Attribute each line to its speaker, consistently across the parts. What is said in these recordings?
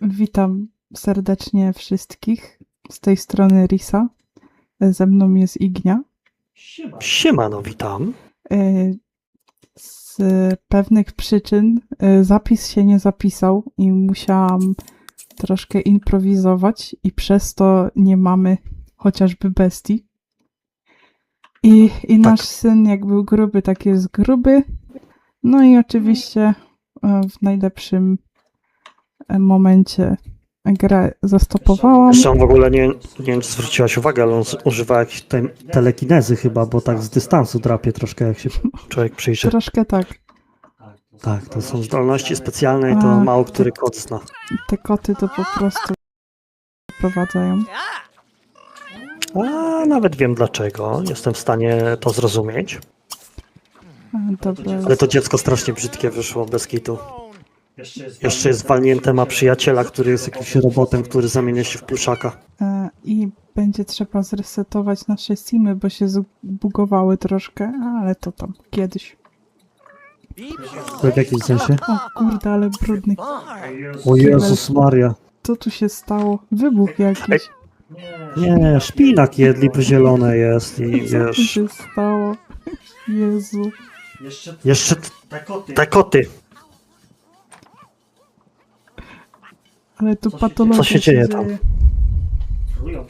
Speaker 1: Witam serdecznie wszystkich. Z tej strony Risa. Ze mną jest Ignia.
Speaker 2: Siemano, witam.
Speaker 1: E, Z pewnych przyczyn e, zapis się nie zapisał i musiałam troszkę improwizować i przez to nie mamy chociażby bestii. I, i nasz syn jak był gruby, tak jest gruby. No i oczywiście e, w najlepszym momencie grę zastopowałam.
Speaker 2: Zresztą w ogóle nie, nie wiem, czy zwróciłaś uwagę, ale on używa jakiejś tej telekinezy chyba, bo tak z dystansu drapie troszkę, jak się człowiek przyjrzy.
Speaker 1: Troszkę tak.
Speaker 2: Tak, to są zdolności specjalne i to
Speaker 1: A,
Speaker 2: mało który kot zna.
Speaker 1: Te koty to po prostu prowadzają.
Speaker 2: A nawet wiem dlaczego, jestem w stanie to zrozumieć.
Speaker 1: Dobra.
Speaker 2: Ale to dziecko strasznie brzydkie wyszło, bez kitu. Jeszcze jest walnięte, ma przyjaciela, który jest jakimś robotem, który zamienia się w pluszaka.
Speaker 1: E, I będzie trzeba zresetować nasze simy, bo się zbugowały troszkę, ale to tam kiedyś.
Speaker 2: W jakim sensie?
Speaker 1: O kurde, ale brudny.
Speaker 2: O Jezus Maria.
Speaker 1: Co tu się stało? Wybuch jakiś.
Speaker 2: Nie, szpinak jedli, zielone jest i
Speaker 1: Co tu
Speaker 2: wiesz...
Speaker 1: się stało? Jezu.
Speaker 2: Jeszcze te koty.
Speaker 1: Ale tu patologia
Speaker 2: co się dzieje tam?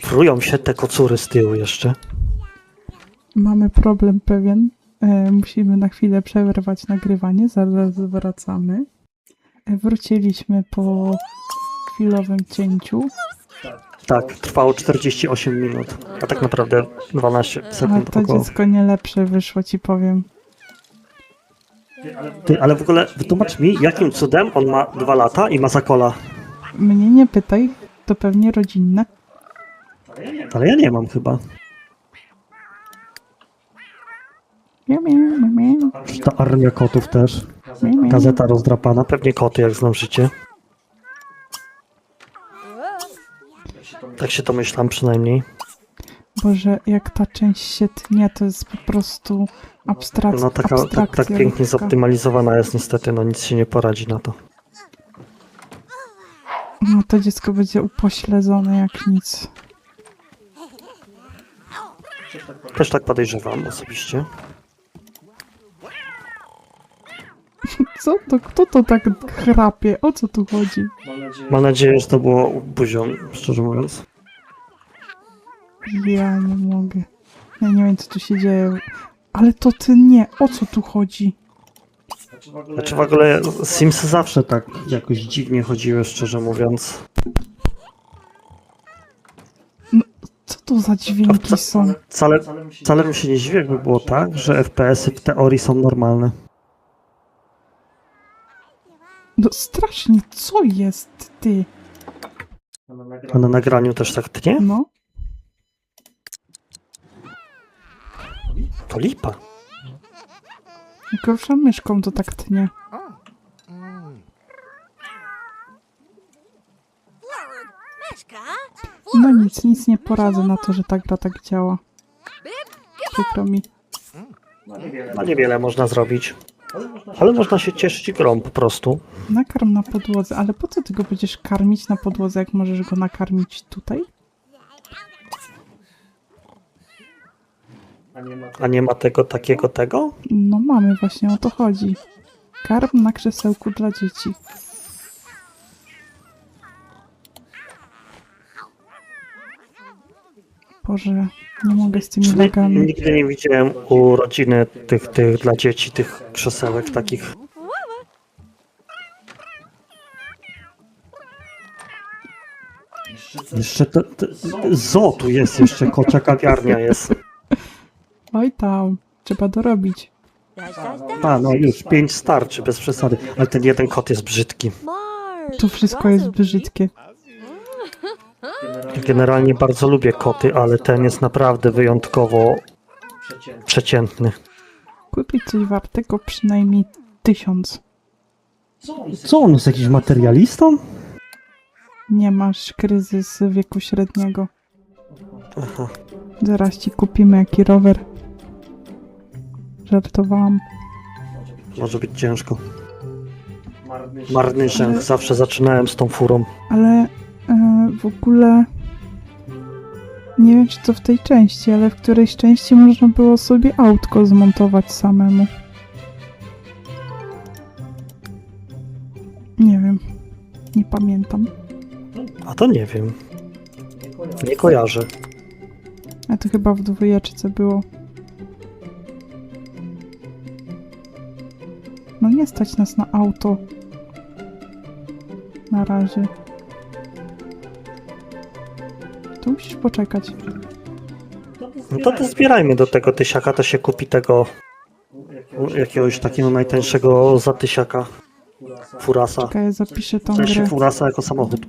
Speaker 2: Prują się te kocury z tyłu jeszcze.
Speaker 1: Mamy problem pewien. E, musimy na chwilę przerwać nagrywanie, zaraz wracamy. E, wróciliśmy po chwilowym cięciu.
Speaker 2: Tak, trwało 48 minut, a tak naprawdę 12
Speaker 1: Ale
Speaker 2: sekund
Speaker 1: to
Speaker 2: około.
Speaker 1: dziecko nie lepsze wyszło, ci powiem.
Speaker 2: Ty, ale w ogóle wytłumacz mi, jakim cudem on ma 2 lata i ma zakola.
Speaker 1: Mnie nie pytaj, to pewnie rodzinne.
Speaker 2: Ale ja nie mam chyba.
Speaker 1: Miau, miau, miau, miau,
Speaker 2: ta armia kotów też? Gazeta rozdrapana, pewnie koty, jak znam życie. Tak się domyślam przynajmniej.
Speaker 1: Boże, jak ta część się tnie, to jest po prostu abstrakcja.
Speaker 2: No taka, tak, tak pięknie
Speaker 1: ludzka.
Speaker 2: zoptymalizowana jest niestety, no nic się nie poradzi na to.
Speaker 1: No to dziecko będzie upośledzone jak nic.
Speaker 2: Też tak podejrzewam osobiście.
Speaker 1: Co to? Kto to tak chrapie? O co tu chodzi?
Speaker 2: Mam nadzieję, że to było buzią, szczerze mówiąc.
Speaker 1: Ja nie mogę. Ja nie wiem, co tu się dzieje. Ale to ty nie. O co tu chodzi?
Speaker 2: Znaczy w ogóle Simsy zawsze tak jakoś dziwnie chodziły, szczerze mówiąc.
Speaker 1: Co to za dźwięki są?
Speaker 2: Wcale, wcale bym się nie dziwił, jakby było tak, że FPS-y w teorii są normalne.
Speaker 1: No strasznie, co jest ty?
Speaker 2: A na nagraniu też tak tnie?
Speaker 1: No.
Speaker 2: To lipa.
Speaker 1: Ruszam myszką, to tak tnie. No nic, nic nie poradzę na to, że ta gra tak działa. Przykro mi.
Speaker 2: No niewiele można zrobić. Ale można się cieszyć grą po prostu.
Speaker 1: Nakarm na podłodze, ale po co ty go będziesz karmić na podłodze, jak możesz go nakarmić tutaj?
Speaker 2: A nie ma tego takiego tego?
Speaker 1: No mamy, właśnie o to chodzi. Karm na krzesełku dla dzieci. Boże, nie mogę z tymi lagami.
Speaker 2: Nigdy nie widziałem u rodziny tych, tych dla dzieci, tych krzesełek takich. Jeszcze to, to, zo tu jest jeszcze, kocia kawiarnia jest.
Speaker 1: Oj tam, trzeba dorobić.
Speaker 2: A, no już, pięć starczy, bez przesady. Ale ten jeden kot jest brzydki.
Speaker 1: Tu wszystko jest brzydkie.
Speaker 2: Generalnie bardzo lubię koty, ale ten jest naprawdę wyjątkowo przeciętny.
Speaker 1: Kupić coś wartego przynajmniej tysiąc.
Speaker 2: Co on jest jakiś materialistą?
Speaker 1: Nie masz kryzys wieku średniego.
Speaker 2: Aha.
Speaker 1: Zaraz ci kupimy jaki rower. Żartowałam.
Speaker 2: Może być ciężko. Marny rzęch, zawsze zaczynałem z tą furą.
Speaker 1: Ale e, w ogóle nie wiem, czy to w tej części, ale w którejś części można było sobie autko zmontować samemu. Nie wiem. Nie pamiętam.
Speaker 2: A to nie wiem. Nie kojarzę.
Speaker 1: A to chyba w dwójeczce było. Nie stać nas na auto. Na razie. Tu musisz poczekać.
Speaker 2: No to, to zbierajmy do tego tysiaka, to się kupi tego jakiegoś takiego najtańszego za tysiaka furasa.
Speaker 1: Czekaj, ja zapiszę tą
Speaker 2: sensie
Speaker 1: grę,
Speaker 2: furasa jako samochód.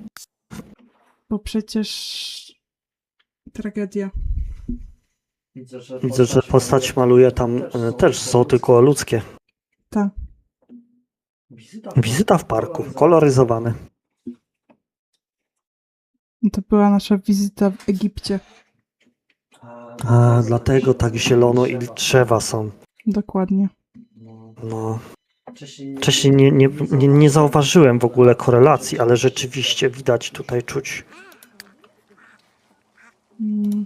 Speaker 1: bo przecież tragedia.
Speaker 2: Widzę, że postać maluje tam e, też są tylko ludzkie.
Speaker 1: Tak.
Speaker 2: Wizyta w parku, koloryzowane.
Speaker 1: I To była nasza wizyta w Egipcie.
Speaker 2: A, dlatego tak zielono i drzewa są.
Speaker 1: Dokładnie.
Speaker 2: No. Wcześniej nie, nie, nie, nie zauważyłem w ogóle korelacji, ale rzeczywiście widać tutaj czuć.
Speaker 1: Mm.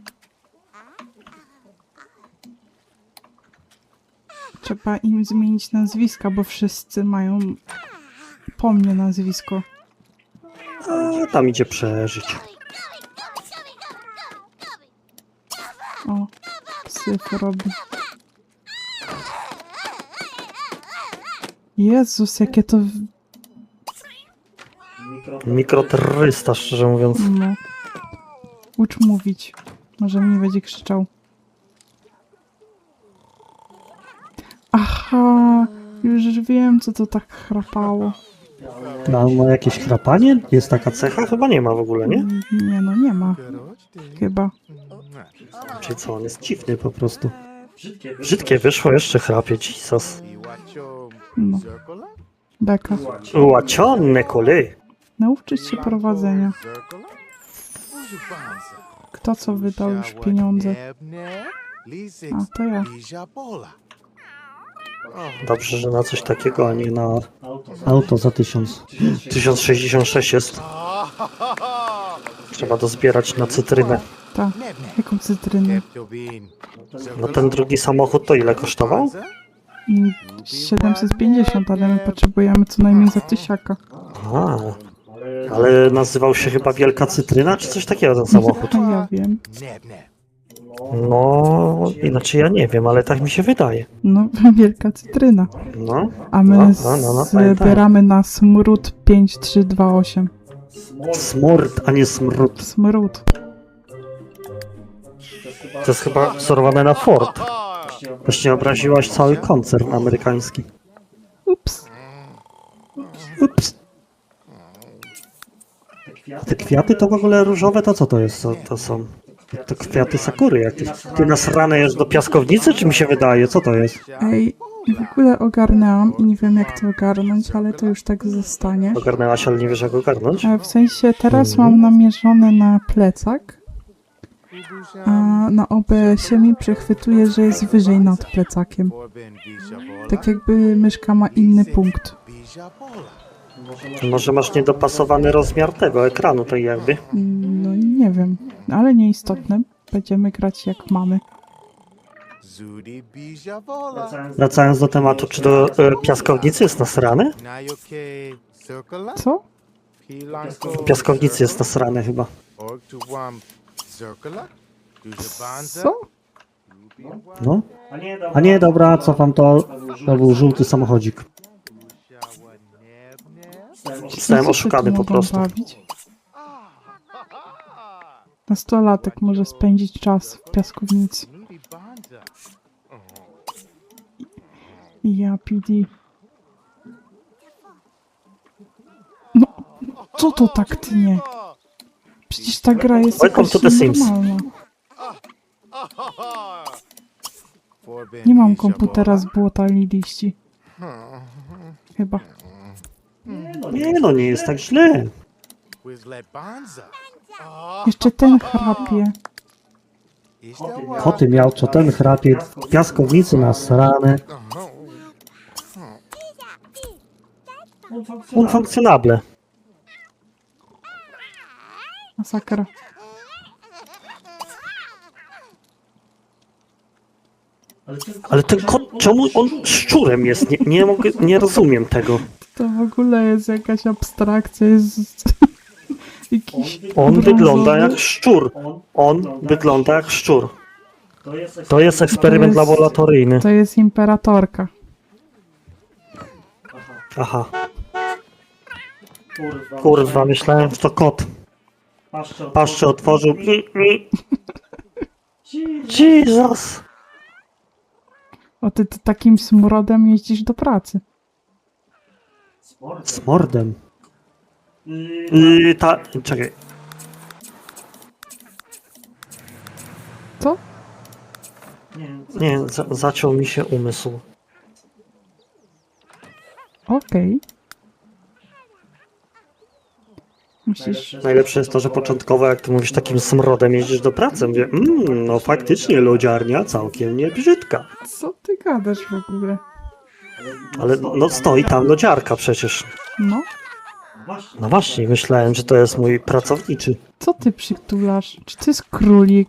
Speaker 1: Trzeba im zmienić nazwiska, bo wszyscy mają po mnie nazwisko.
Speaker 2: A tam idzie przeżyć.
Speaker 1: O, psy robi. Jezus, jakie to... w-
Speaker 2: Mikroterrorysta, szczerze mówiąc.
Speaker 1: No. Ucz mówić. Może mi nie będzie krzyczał. Aha, już wiem, co to tak chrapało.
Speaker 2: No, ma jakieś chrapanie? Jest taka cecha? Chyba nie ma w ogóle, nie?
Speaker 1: Nie, no nie ma. Chyba.
Speaker 2: Czyli co, on jest dziwny po prostu. Brzydkie wyszło, jeszcze chrapie, Jesus.
Speaker 1: No. Beka.
Speaker 2: Łacione kole.
Speaker 1: Nauczyć się prowadzenia. Kto co wydał już pieniądze? A, to ja.
Speaker 2: Dobrze, że na coś takiego, a nie na auto za 1000. 1066 jest. Trzeba dozbierać na cytrynę.
Speaker 1: Tak. Jaką cytrynę?
Speaker 2: No ten drugi samochód to ile kosztował?
Speaker 1: Mm, 750, ale my potrzebujemy co najmniej za tysiaka.
Speaker 2: A, ale nazywał się chyba Wielka Cytryna, czy coś takiego ten samochód?
Speaker 1: A ja wiem.
Speaker 2: No, inaczej ja nie wiem, ale tak mi się wydaje.
Speaker 1: No, wielka cytryna.
Speaker 2: No,
Speaker 1: A my
Speaker 2: No, no, no, no, pamiętam.
Speaker 1: zbieramy na smród 5328.
Speaker 2: smurt, a nie smród.
Speaker 1: Smród.
Speaker 2: To jest chyba wzorowane na Ford. Właśnie obraziłaś cały koncern amerykański.
Speaker 1: Ups.
Speaker 2: Ups. A te kwiaty to w ogóle różowe, to co to jest? To, to są... To kwiaty sakury jakieś. Ty nasrane jest do piaskownicy, czy mi się wydaje? Co to jest?
Speaker 1: Ej, w ogóle ogarnęłam i nie wiem jak to ogarnąć, ale to już tak zostanie.
Speaker 2: Ogarnęłaś, ale nie wiesz jak ogarnąć?
Speaker 1: E, W sensie teraz mam namierzone na plecak, a na OBS-ie mi przechwytuje, że jest wyżej nad plecakiem. Tak jakby myszka ma inny punkt.
Speaker 2: Może masz niedopasowany rozmiar tego ekranu, tak jakby.
Speaker 1: No nie wiem, ale nieistotne. Będziemy grać jak mamy.
Speaker 2: Wracając do tematu, czy do e, piaskownicy jest nasrany?
Speaker 1: Co?
Speaker 2: W piaskownicy jest nasrany chyba.
Speaker 1: Co?
Speaker 2: No. A nie, dobra, cofam to. To był żółty samochodzik. Zostałem
Speaker 1: się
Speaker 2: oszukany po prostu.
Speaker 1: Bawić? Nastolatek może spędzić czas w piaskownicy. Ja PD. No, co to tak tnie? Przecież ta gra jest
Speaker 2: Welcome to The Sims.
Speaker 1: normalna. Nie mam komputera z błotami liści. Chyba.
Speaker 2: Nie no, nie jest tak źle.
Speaker 1: Jeszcze ten chrapie.
Speaker 2: Koty miał, co ten chrapie w piaskownicy nasrany. Unfunkcjonable.
Speaker 1: Masakra.
Speaker 2: Ale ten kot, czemu on szczurem jest? Nie, nie, mogę, nie rozumiem tego.
Speaker 1: To w ogóle jest jakaś abstrakcja, jest jakiś
Speaker 2: On
Speaker 1: brązowy.
Speaker 2: wygląda jak szczur. On wygląda jak szczur. To jest eksperyment
Speaker 1: To jest-
Speaker 2: laboratoryjny.
Speaker 1: To jest imperatorka.
Speaker 2: Aha. Kurwa, myślałem, że to kot. Paszczę otworzył. I, i. Jesus.
Speaker 1: O, ty, ty takim smrodem jeździsz do pracy.
Speaker 2: Z mordem. I ta... Czekaj.
Speaker 1: Co?
Speaker 2: Nie, za, zaciął mi się umysł.
Speaker 1: Okej. Musisz...
Speaker 2: Najlepsze jest to, że początkowo, jak ty mówisz, takim smrodem jeździsz do pracy, mówię, mmm, no faktycznie lodziarnia całkiem nie brzydka.
Speaker 1: Co ty gadasz w ogóle?
Speaker 2: Ale no stoi tam lodziarka przecież.
Speaker 1: No,
Speaker 2: No właśnie, myślałem, że to jest mój pracowniczy.
Speaker 1: co ty przytulasz? Czy to jest królik?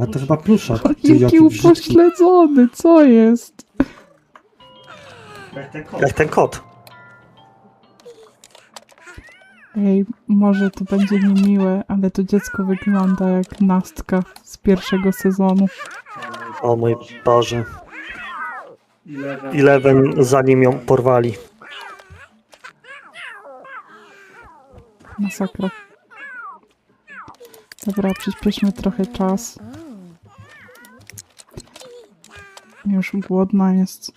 Speaker 2: A to chyba pluszak.
Speaker 1: Jaki upośledzony, co jest?
Speaker 2: Jak ten kot.
Speaker 1: Ej, może to będzie niemiłe, ale to dziecko wygląda jak nastka z pierwszego sezonu.
Speaker 2: O mój Boże. Eleven zanim ją porwali.
Speaker 1: Masakra. Dobra, przyspieszmy trochę czas. Już głodna jest.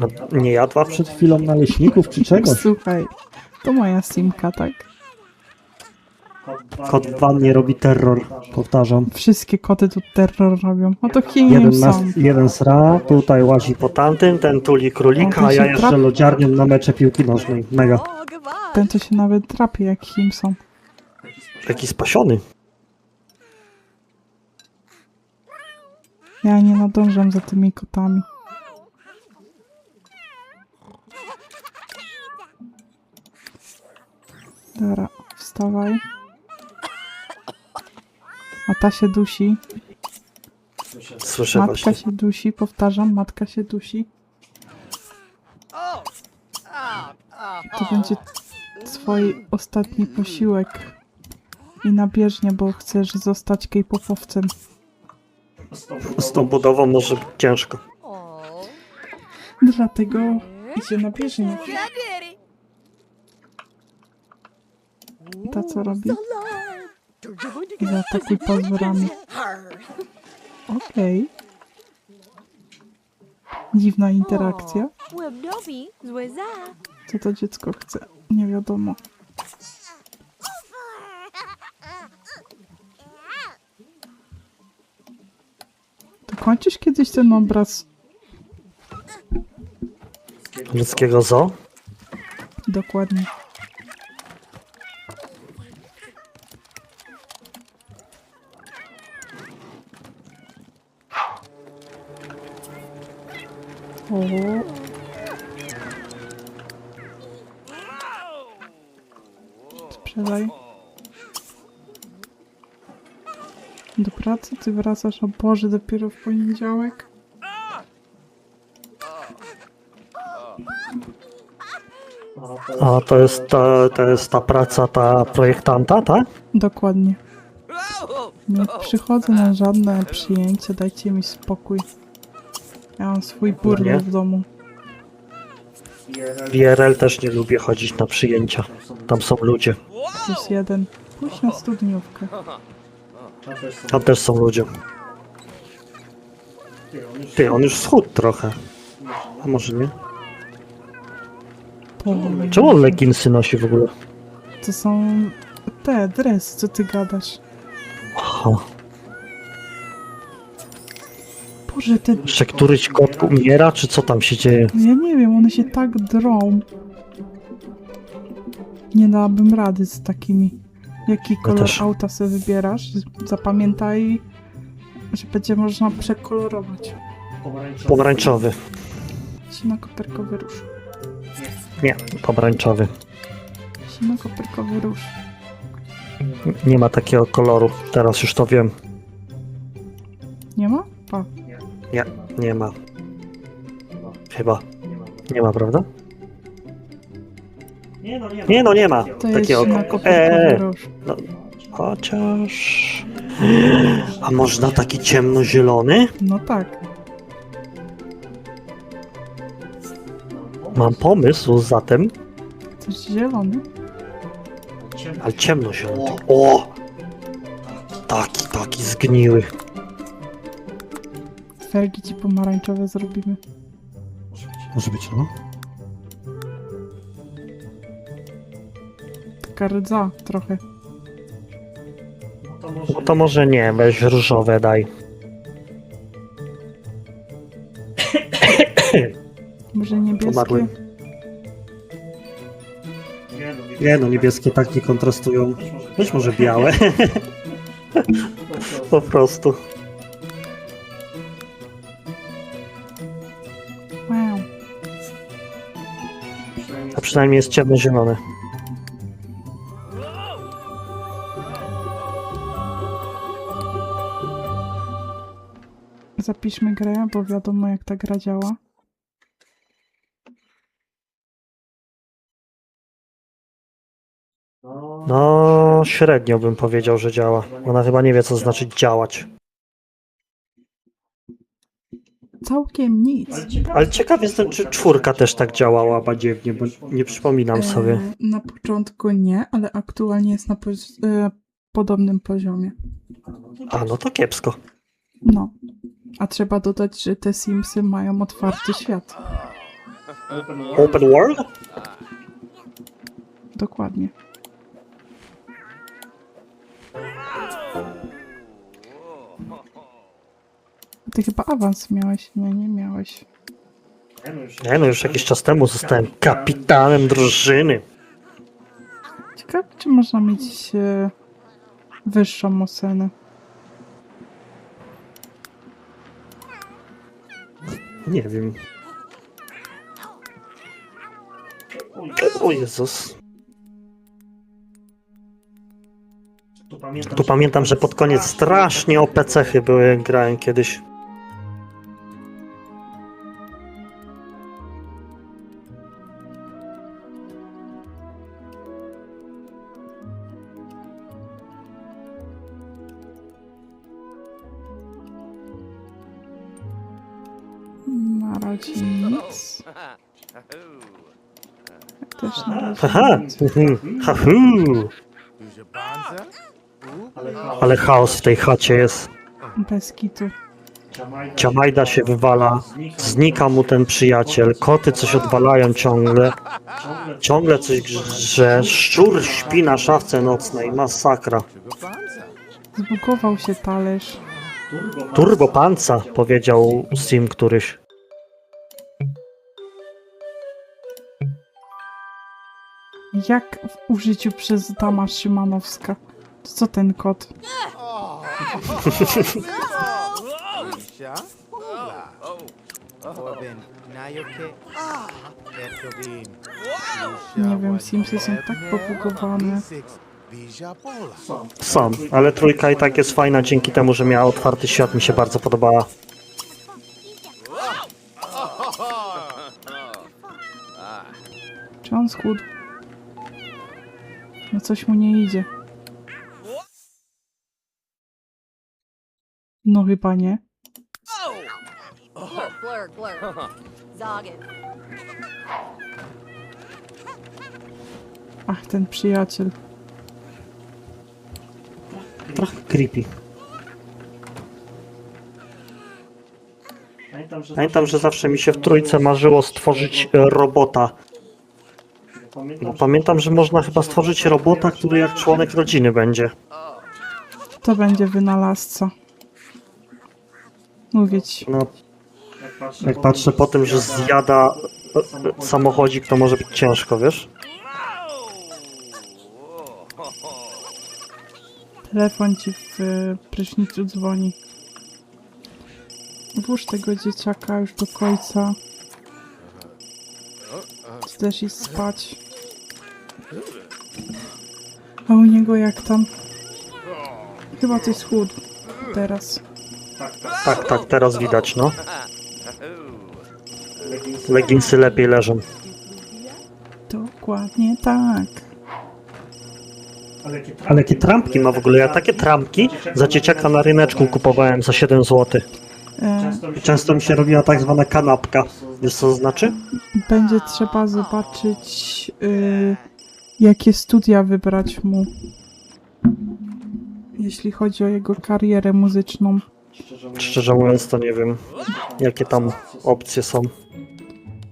Speaker 2: No, Nie jadła przed chwilą naleśników czy czegoś?
Speaker 1: Słuchaj, to moja simka, tak?
Speaker 2: Kot w wannie robi terror, powtarzam.
Speaker 1: Wszystkie koty tu terror robią. No to kim
Speaker 2: Jeden, nas,
Speaker 1: są?
Speaker 2: jeden sra, tutaj łazi po tamtym, ten tuli królika, a ja jeszcze lodziarnią na mecze piłki nożnej. Mega.
Speaker 1: Ten to się nawet drapie jak Simpson.
Speaker 2: Jaki spasiony.
Speaker 1: Ja nie nadążam za tymi kotami. Dobra, wstawaj. A ta się dusi.
Speaker 2: Słyszę
Speaker 1: Matka
Speaker 2: właśnie.
Speaker 1: się dusi, powtarzam, matka się dusi. To będzie twój ostatni posiłek. I na bieżnie, bo chcesz zostać K-popowcem.
Speaker 2: Z tą budową może być ciężko.
Speaker 1: Dlatego idzie na bieżnię. Ta co robi? Zaatakuj pazurami. Okej. Dziwna interakcja. Co to dziecko chce? Nie wiadomo. To kończysz kiedyś ten obraz?
Speaker 2: Ludzkiego zoo?
Speaker 1: Dokładnie. Sprzedaj. Do pracy ty wracasz, o Boże, dopiero w poniedziałek?
Speaker 2: A to jest ta, to jest ta praca, ta projektanta, tak?
Speaker 1: Dokładnie. Nie przychodzę na żadne przyjęcie, dajcie mi spokój. Ja mam swój burdel w domu.
Speaker 2: W IRL też nie lubię chodzić na przyjęcia. Tam są ludzie.
Speaker 1: Plus jeden. Pójdź na studniówkę.
Speaker 2: Tam też są ludzie. Ty, on już schudł trochę. A może nie?
Speaker 1: Powoli.
Speaker 2: Czemu on leginsy nosi w ogóle?
Speaker 1: To są te dresy, co ty gadasz.
Speaker 2: Aha.
Speaker 1: Boże, te...
Speaker 2: Jeszcze któryś kot umiera, czy co tam się dzieje?
Speaker 1: Ja nie wiem, one się tak drą. Nie dałabym rady z takimi. Jaki kolor
Speaker 2: też.
Speaker 1: auta sobie wybierasz? Zapamiętaj, że będzie można przekolorować.
Speaker 2: Pomarańczowy.
Speaker 1: Sino-koperkowy róż.
Speaker 2: Nie, pomarańczowy.
Speaker 1: Sino-koperkowy róż.
Speaker 2: Nie ma takiego koloru. Teraz już to wiem.
Speaker 1: Nie ma? Pa.
Speaker 2: Nie, nie ma. Chyba. Nie ma, prawda? Nie no, nie ma
Speaker 1: To jest
Speaker 2: takiego.
Speaker 1: sino-koperkowy
Speaker 2: Eee,
Speaker 1: róż.
Speaker 2: no, chociaż. A można taki ciemnozielony?
Speaker 1: No tak.
Speaker 2: Mam pomysł zatem,
Speaker 1: Coś zielony.
Speaker 2: ale ciemnozielony. O! Taki, taki zgniły.
Speaker 1: Felgi ci pomarańczowe zrobimy.
Speaker 2: Może być, no?
Speaker 1: Taka rdza trochę.
Speaker 2: No to może nie, weź różowe daj.
Speaker 1: Może niebieskie?
Speaker 2: Umarły. Nie no, niebieskie tak nie kontrastują. Weź może białe. po prostu.
Speaker 1: Wow.
Speaker 2: A przynajmniej jest ciemnozielone.
Speaker 1: Zapiszmy grę, bo wiadomo jak ta gra działa.
Speaker 2: No, średnio bym powiedział, że działa. Ona chyba nie wie, co znaczy działać.
Speaker 1: Całkiem nic.
Speaker 2: Ale ciekaw jestem, czy czwórka też tak działała badziewnie, bo nie przypominam sobie.
Speaker 1: E, na początku nie, ale aktualnie jest na poz- e, podobnym poziomie.
Speaker 2: A, no to kiepsko.
Speaker 1: No. A trzeba dodać, że te Simsy mają otwarty świat.
Speaker 2: Open World?
Speaker 1: Dokładnie. Ty chyba awans miałeś? Nie, nie miałeś.
Speaker 2: Nie no, już jakiś czas temu zostałem kapitanem drużyny.
Speaker 1: Ciekawe, czy można mieć e, wyższą ocenę.
Speaker 2: Nie wiem. O Jezus. Tu pamiętam, że pod koniec strasznie OP cechy były, jak grałem kiedyś. Haha! Hahu! Ale chaos w tej chacie jest.
Speaker 1: Bez kitu.
Speaker 2: Ciamajda się wywala, znika mu ten przyjaciel, koty coś odwalają ciągle, ciągle coś grze, szczur śpi na szafce nocnej, masakra.
Speaker 1: Zbugował się talerz.
Speaker 2: Turbo panca, powiedział Sim któryś.
Speaker 1: Jak w użyciu przez dama Szymanowska. Co ten kot? Nie wiem, Simsy są tak pobugowane.
Speaker 3: Pola.
Speaker 2: Sam, ale trójka i tak jest fajna dzięki temu, że miała otwarty świat, mi się bardzo podobała.
Speaker 1: Czy on schudł? No coś mu nie idzie. No chyba nie. Ach, ten przyjaciel.
Speaker 2: Trochę creepy. Pamiętam, że zawsze mi się w trójce marzyło stworzyć e, robota. Bo pamiętam, że można chyba stworzyć robota, który jak członek rodziny będzie.
Speaker 1: To będzie wynalazca. Mówię ci.
Speaker 2: No, jak patrzę po tym, że zjada e, e, samochodzik, to może być ciężko, wiesz?
Speaker 1: Telefon ci w e, prysznicu dzwoni. Włóż tego dzieciaka już do końca. Też iść spać. A u niego jak tam? Chyba coś schudł teraz.
Speaker 2: Tak, tak, teraz widać, no. Leginsy lepiej leżą.
Speaker 1: Dokładnie tak.
Speaker 2: Ale jakie trampki ma w ogóle? Ja takie trampki za dzieciaka na ryneczku kupowałem za 7 zł. Często mi się robiła tak zwana kanapka. Wiesz co to znaczy?
Speaker 1: będzie trzeba zobaczyć, y, jakie studia wybrać mu, jeśli chodzi o jego karierę muzyczną.
Speaker 2: Szczerze mówiąc to nie wiem, jakie tam opcje są.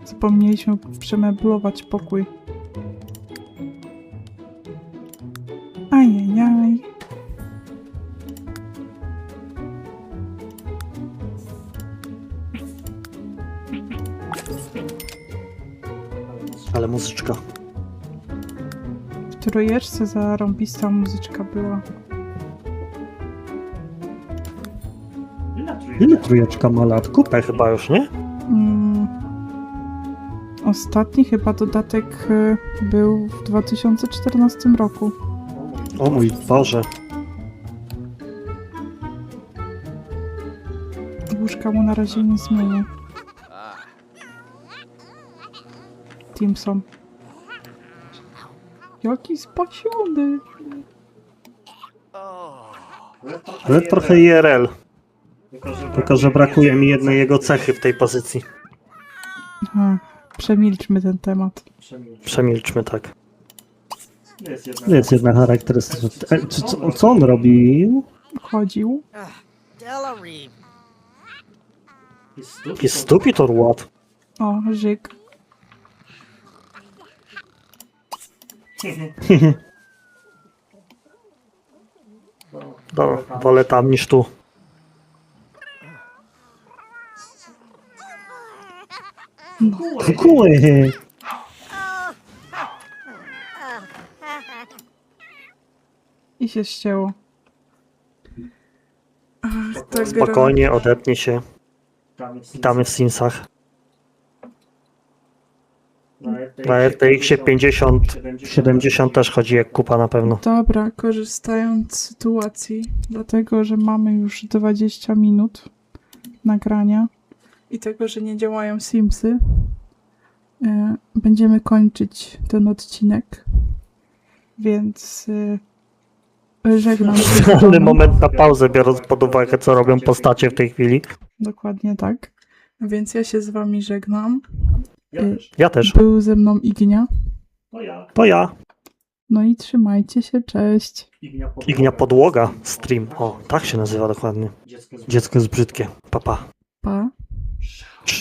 Speaker 1: Zapomnieliśmy przemeblować pokój. Ajajaj. Trójeczce zarąbista muzyczka była.
Speaker 2: Ile trójeczka ma lat? Kupę chyba już, nie?
Speaker 1: Mm. Ostatni chyba dodatek y, był w 2014 roku.
Speaker 2: O mój Boże.
Speaker 1: Łóżka mu na razie nie zmienię. Timson. Jaki spasiony.
Speaker 2: Ale trochę IRL. Tylko, że brakuje mi jednej jego cechy w tej pozycji.
Speaker 1: Aha, przemilczmy ten temat.
Speaker 2: Przemilczmy tak. Jest jedna charakterystyczna. E, czy, co, co on robił?
Speaker 1: Chodził.
Speaker 2: Jest stupid or what?
Speaker 1: O, żyk.
Speaker 2: No, wolę tam niż tu. Kukuły.
Speaker 1: I się ścięło. Ach, ta gra.
Speaker 2: Spokojnie, odetnij się. Witamy w Simsach. Na RTX 50, 70 też chodzi jak kupa na pewno.
Speaker 1: Dobra, korzystając z sytuacji, dlatego że mamy już 20 minut nagrania i tego, że nie działają Simsy, e, będziemy kończyć ten odcinek. Więc e, żegnam się.
Speaker 2: Idealny moment na pauzę, biorąc pod uwagę, co robią postacie w tej chwili.
Speaker 1: Dokładnie tak. Więc ja się z wami żegnam.
Speaker 2: Ja też.
Speaker 1: Był ze mną Ignia.
Speaker 2: To ja.
Speaker 1: No i trzymajcie się, cześć.
Speaker 2: Ignia Podłoga Stream. O, tak się nazywa dokładnie. Dziecko jest brzydkie. Papa. Pa.
Speaker 1: Pa.